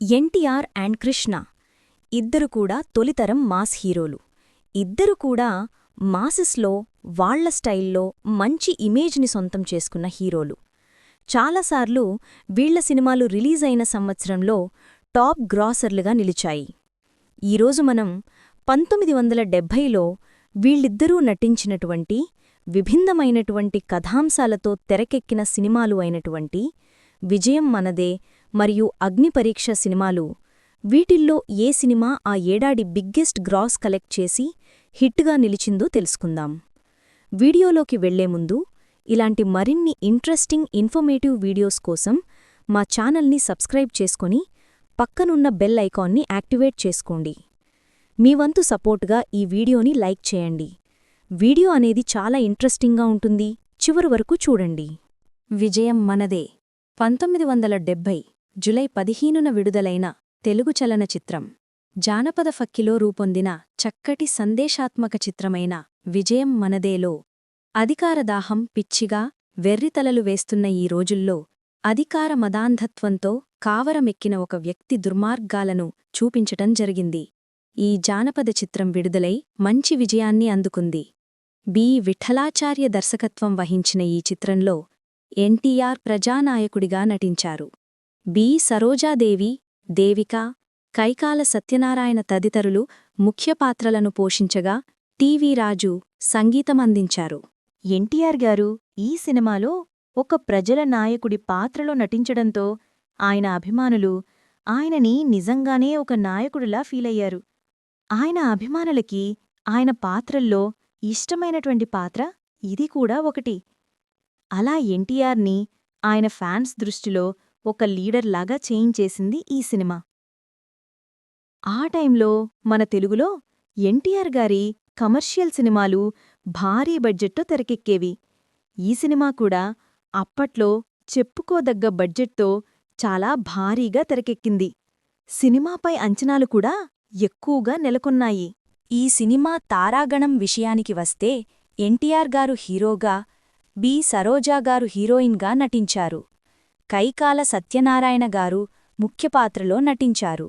NTR and Krishna. ఇద్దరు కూడా తొలితరం mass హీరోలు. ఇద్దరు కూడా మాసెస్లో వాళ్ళ స్టైల్లో మంచి ఇమేజ్ని సొంతం చేసుకున్న హీరోలు. చాలాసార్లు వీళ్ళ సినిమాలు రిలీజ్ అయిన సంవత్సరంలో టాప్ గ్రాసర్లుగా నిలిచాయి. ఈరోజు మనం పంతొమ్మిది వందల డెబ్భైలో వీళ్ళిద్దరూ నటించినటువంటి విభిన్నమైనటువంటి కథాంశాలతో తెరకెక్కిన సినిమాలు అయినటువంటి విజయం మనదే మరియు అగ్నిపరీక్ష సినిమాలు. వీటిల్లో ఏ సినిమా ఆ ఏడాది బిగ్గెస్ట్ గ్రాస్ కలెక్ట్ చేసి హిట్గా నిలిచిందో తెలుసుకుందాం. వీడియోలోకి వెళ్ళే ముందు ఇలాంటి మరిన్ని ఇంట్రెస్టింగ్ ఇన్ఫర్మేటివ్ వీడియోస్ కోసం మా ఛానల్ని సబ్స్క్రైబ్ చేసుకొని పక్కనున్న బెల్ ఐకాన్ని యాక్టివేట్ చేసుకోండి. మీ వంతు సపోర్ట్గా ఈ వీడియోని లైక్ చేయండి. వీడియో అనేది చాలా ఇంట్రెస్టింగ్గా ఉంటుంది. చివరి వరకు చూడండి. విజయం మనదే. పంతొమ్మిది వందల డెబ్బై జులై పదిహేనున విడుదలైన తెలుగు చలనచిత్రం. జానపద ఫక్కిలో రూపొందిన చక్కటి సందేశాత్మక చిత్రమైన విజయం మనదేలో. అధికారదాహం పిచ్చిగా వెర్రితలలు వేస్తున్న ఈ రోజుల్లో అధికార మదాంధత్వంతో కావరమెక్కిన ఒక వ్యక్తి దుర్మార్గాలను చూపించటం జరిగింది. ఈ జానపద చిత్రం విడుదలై మంచి విజయాన్ని అందుకుంది. బి. విఠలాచార్య దర్శకత్వం వహించిన ఈ చిత్రంలో ఎన్టీఆర్ ప్రజానాయకుడిగా నటించారు. బి. సరోజాదేవి దేవిక కైకాల సత్యనారాయణ తదితరులు ముఖ్య పాత్రలను పోషించగా టీవీ రాజు సంగీతమందించారు. ఎన్టీఆర్ గారు ఈ సినిమాలో ఒక ప్రజల నాయకుడి పాత్రలో నటించడంతో ఆయన అభిమానులు ఆయనని నిజంగానే ఒక నాయకుడిలా ఫీలయ్యారు. ఆయన అభిమానులకి ఆయన పాత్రల్లో ఇష్టమైనటువంటి పాత్ర ఇది కూడా ఒకటి. అలా ఎన్టీఆర్ని ఆయన ఫ్యాన్స్ దృష్టిలో ఒక లీడర్లాగా చేయించేసింది ఈ సినిమా. ఆ టైంలో మన తెలుగులో ఎన్టీఆర్ గారి కమర్షియల్ సినిమాలు భారీ బడ్జెట్తో తెరకెక్కేవి. ఈ సినిమా కూడా అప్పట్లో చెప్పుకోదగ్గ బడ్జెట్తో చాలా భారీగా తెరకెక్కింది. సినిమాపై అంచనాలు కూడా ఎక్కువగా నెలకొన్నాయి. ఈ సినిమా తారాగణం విషయానికి వస్తే ఎన్టీఆర్ గారు హీరోగా బి. సరోజా గారు హీరోయిన్గా నటించారు. కైకాల సత్యనారాయణ గారు ముఖ్య పాత్రలో నటించారు.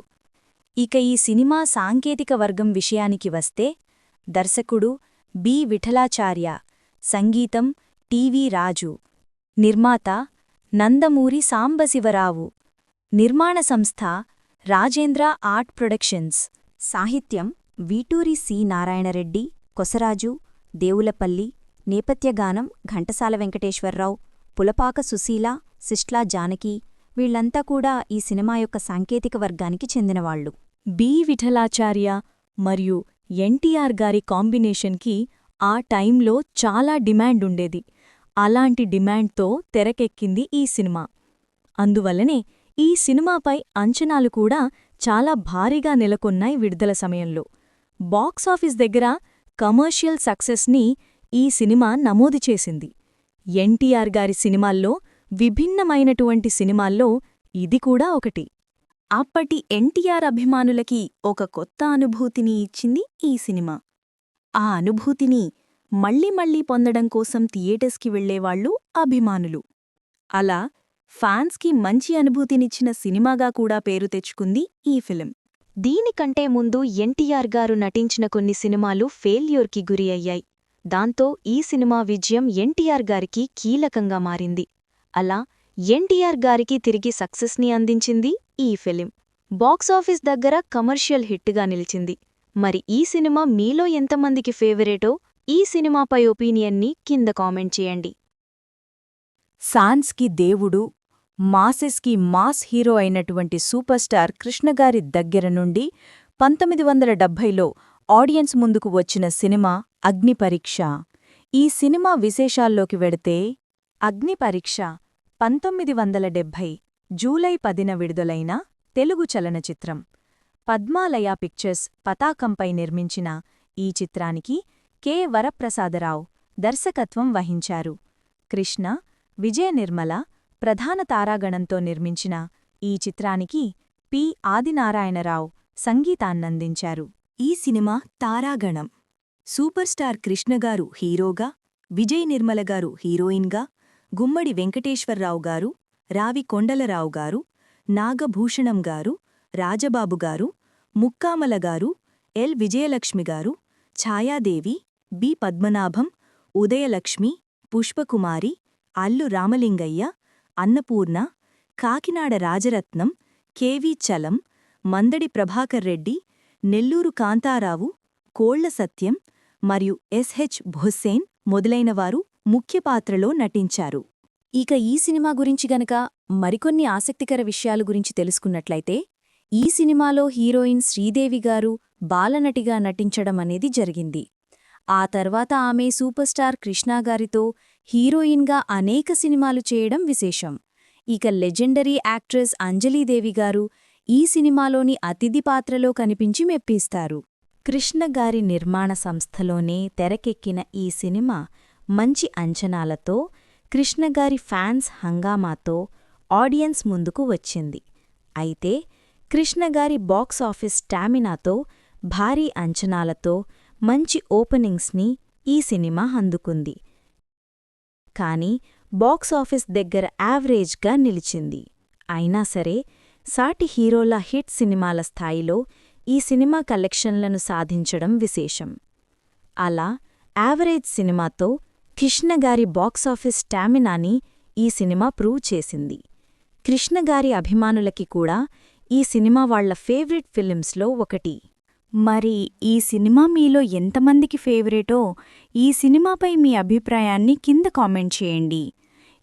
ఇక ఈ సినిమా సాంకేతిక వర్గం విషయానికి వస్తే దర్శకుడు బి. విఠలాచార్య సంగీతం టీవీ రాజు నిర్మాత నందమూరి సాంబశివరావు నిర్మాణ సంస్థ రాజేంద్ర ఆర్ట్ ప్రొడక్షన్స్ సాహిత్యం వీటూరి సి. నారాయణరెడ్డి కొసరాజు దేవులపల్లి నేపథ్యగానం ఘంటసాల వెంకటేశ్వరరావు పులపాక సుశీల సిస్ట్లా జానకి వీళ్ళంతా కూడా ఈ సినిమా యొక్క సాంకేతిక వర్గానికి చెందినవాళ్ళు బి. విఠలాచార్య మరియు ఎన్టీఆర్ గారి కాంబినేషన్కి ఆ టైంలో చాలా డిమాండ్ ఉండేది. అలాంటి డిమాండ్తో తెరకెక్కింది ఈ సినిమా. అందువల్లనే ఈ సినిమాపై అంచనాలు కూడా చాలా భారీగా నెలకొన్నాయి విడుదల సమయంలో. బాక్సాఫీస్ దగ్గర కమర్షియల్ సక్సెస్ని ఈ సినిమా నమోదు చేసింది. ఎన్టీఆర్ గారి సినిమాల్లో విభిన్నమైనటువంటి సినిమాల్లో ఇది కూడా ఒకటి. అప్పటి ఎన్టీఆర్ అభిమానులకి ఒక కొత్త అనుభూతిని ఇచ్చింది ఈ సినిమా. ఆ అనుభూతిని మళ్ళీ మళ్ళీ పొందడం కోసం థియేటర్స్కి వెళ్ళేవాళ్ళు అభిమానులు. అలా ఫ్యాన్స్కి మంచి అనుభూతినిచ్చిన సినిమాగా కూడా పేరు తెచ్చుకుంది ఈ ఫిలిం. దీనికంటే ముందు ఎన్టీఆర్ గారు నటించిన కొన్ని సినిమాలు ఫెయిల్యూర్కి గురి అయ్యాయి. దాంతో ఈ సినిమా విజయం ఎన్టీఆర్ గారికి కీలకంగా మారింది. అలా ఎన్టీఆర్ గారికి తిరిగి సక్సెస్ని అందించింది ఈ ఫిలిం. బాక్సాఫీస్ దగ్గర కమర్షియల్ హిట్గా నిలిచింది. మరి ఈ సినిమా మీలో ఎంతమందికి ఫేవరేటో ఈ సినిమాపై ఒపీనియన్ని కింద కామెంట్ చేయండి. సాన్స్కి దేవుడు మాసెస్కి మాస్ హీరో అయినటువంటి సూపర్ స్టార్ కృష్ణగారి దగ్గర నుండి పంతొమ్మిది వందల డెబ్భైలో ఆడియన్స్ ముందుకు వచ్చిన సినిమా అగ్నిపరీక్ష. ఈ సినిమా విశేషాల్లోకి వెడితే అగ్నిపరీక్ష పంతొమ్మిది వందల డెబ్భై జూలై పదిన విడుదలైన తెలుగు చలనచిత్రం పద్మాలయ పిక్చర్స్ పతాకంపై నిర్మించిన ఈ చిత్రానికి కె. వరప్రసాదరావు దర్శకత్వం వహించారు. కృష్ణ విజయ నిర్మల ప్రధాన తారాగణంతో నిర్మించిన ఈ చిత్రానికి పి. ఆదినారాయణరావు సంగీతాన్నందించారు. ఈ సినిమా తారాగణం. సూపర్ స్టార్ కృష్ణగారు హీరోగా విజయ్ నిర్మలగారు హీరోయిన్గా గుమ్మడి వెంకటేశ్వరరావు గారు రావి కొండలరావు గారు నాగభూషణం గారు రాజబాబు గారు ముక్కామల గారు ఎల్. విజయలక్ష్మి గారు ఛాయాదేవి బి. పద్మనాభం ఉదయలక్ష్మి పుష్పకుమారి అల్లు రామలింగయ్య అన్నపూర్ణ కాకినాడ రాజరత్నం కెవి చలం మందడి ప్రభాకర్ రెడ్డి నెల్లూరు కాంతారావు కోళ్ళ సత్యం మరియు ఎస్హెచ్ భుస్సేన్ మొదలైనవారు ముఖ్య పాత్రలో నటించారు. ఇక ఈ సినిమా గురించి గనక మరికొన్ని ఆసక్తికర విషయాల గురించి తెలుసుకున్నట్లయితే ఈ సినిమాలో హీరోయిన్ శ్రీదేవి గారు బాలనటిగా నటించడం అనేది జరిగింది. ఆ తర్వాత ఆమె సూపర్ స్టార్ కృష్ణాగారితో హీరోయిన్గా అనేక సినిమాలు చేయడం విశేషం. ఇక లెజెండరీ యాక్ట్రెస్ అంజలీదేవి గారు ఈ సినిమాలోని అతిథి పాత్రలో కనిపించి మెప్పిస్తారు. కృష్ణ గారి నిర్మాణ సంస్థలోనే తెరకెక్కిన ఈ సినిమా మంచి అంచనాలతో కృష్ణగారి ఫ్యాన్స్ హంగామాతో ఆడియన్స్ ముందుకు వచ్చింది. అయితే కృష్ణగారి బాక్సాఫీస్ స్టామినాతో భారీ అంచనాలతో మంచి ఓపెనింగ్స్ని ఈ సినిమా అందుకుంది. కానీ బాక్స్ ఆఫీస్ దగ్గర యావరేజ్గా నిలిచింది. అయినా సరే సాటి హీరోల హిట్ సినిమాల స్థాయిలో ఈ సినిమా కలెక్షన్లను సాధించడం విశేషం. అలా యావరేజ్ సినిమాతో కృష్ణగారి బాక్సాఫీస్ స్టామినాని ఈ సినిమా ప్రూవ్ చేసింది. కృష్ణగారి అభిమానులకి కూడా ఈ సినిమా వాళ్ళ ఫేవరెట్ ఫిలిమ్స్లో ఒకటి. మరి ఈ సినిమా మీలో ఎంతమందికి ఫేవరెటో ఈ సినిమాపై మీ అభిప్రాయాన్ని కింద కామెంట్ చేయండి.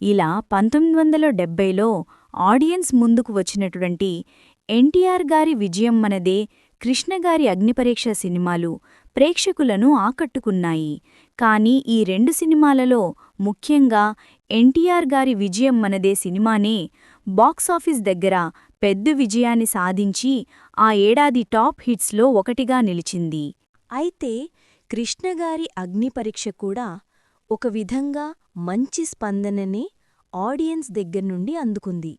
ఇలా పంతొమ్మిది వందల డెబ్బైలో ఆడియన్స్ ముందుకు వచ్చినటువంటి ఎన్టీఆర్ గారి విజయం మనదే కృష్ణగారి అగ్నిపరీక్ష సినిమాలు ప్రేక్షకులను ఆకట్టుకున్నాయి. కానీ ఈ రెండు సినిమాలలో ముఖ్యంగా ఎన్టీఆర్ గారి విజయం మనదే సినిమానే బాక్సాఫీస్ దగ్గర పెద్ద విజయాన్ని సాధించి ఆ ఏడాది టాప్ హిట్స్లో ఒకటిగా నిలిచింది. అయితే కృష్ణగారి అగ్నిపరీక్ష కూడా ఒక విధంగా మంచి స్పందననే ఆడియన్స్ దగ్గర్నుండి అందుకుంది.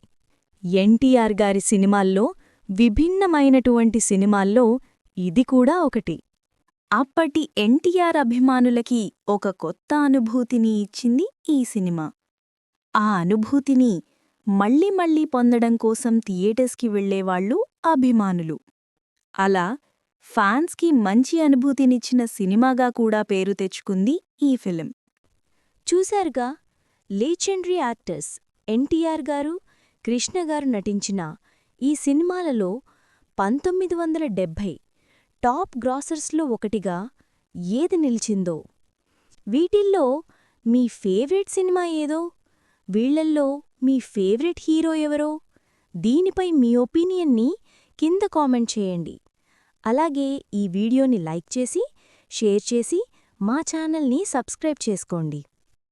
ఎన్టీఆర్ గారి సినిమాల్లో విభిన్నమైనటువంటి సినిమాల్లో ఇది కూడా ఒకటి. అప్పటి ఎన్టీఆర్ అభిమానులకి ఒక కొత్త అనుభూతిని ఇచ్చింది ఈ సినిమా. ఆ అనుభూతిని మళ్ళీ మళ్ళీ పొందడం కోసం థియేటర్స్కి వెళ్ళేవాళ్ళు అభిమానులు. అలా ఫ్యాన్స్కి మంచి అనుభూతినిచ్చిన సినిమాగా కూడా పేరు తెచ్చుకుంది ఈ ఫిలిం. చూశారుగా లేజెండరీ యాక్టర్స్ ఎన్టీఆర్ గారు కృష్ణ గారు నటించిన ఈ సినిమాలలో పంతొమ్మిది వందల డెబ్భై టాప్ గ్రాసర్స్లో ఒకటిగా ఏది నిలిచిందో. వీటిల్లో మీ ఫేవరెట్ సినిమా ఏదో? వీళ్ళల్లో మీ ఫేవరెట్ హీరో ఎవరో? దీనిపై మీ ఒపీనియన్ని కింద కామెంట్ చేయండి. అలాగే ఈ వీడియోని లైక్ చేసి షేర్ చేసి మా ఛానల్ని సబ్స్క్రైబ్ చేసుకోండి.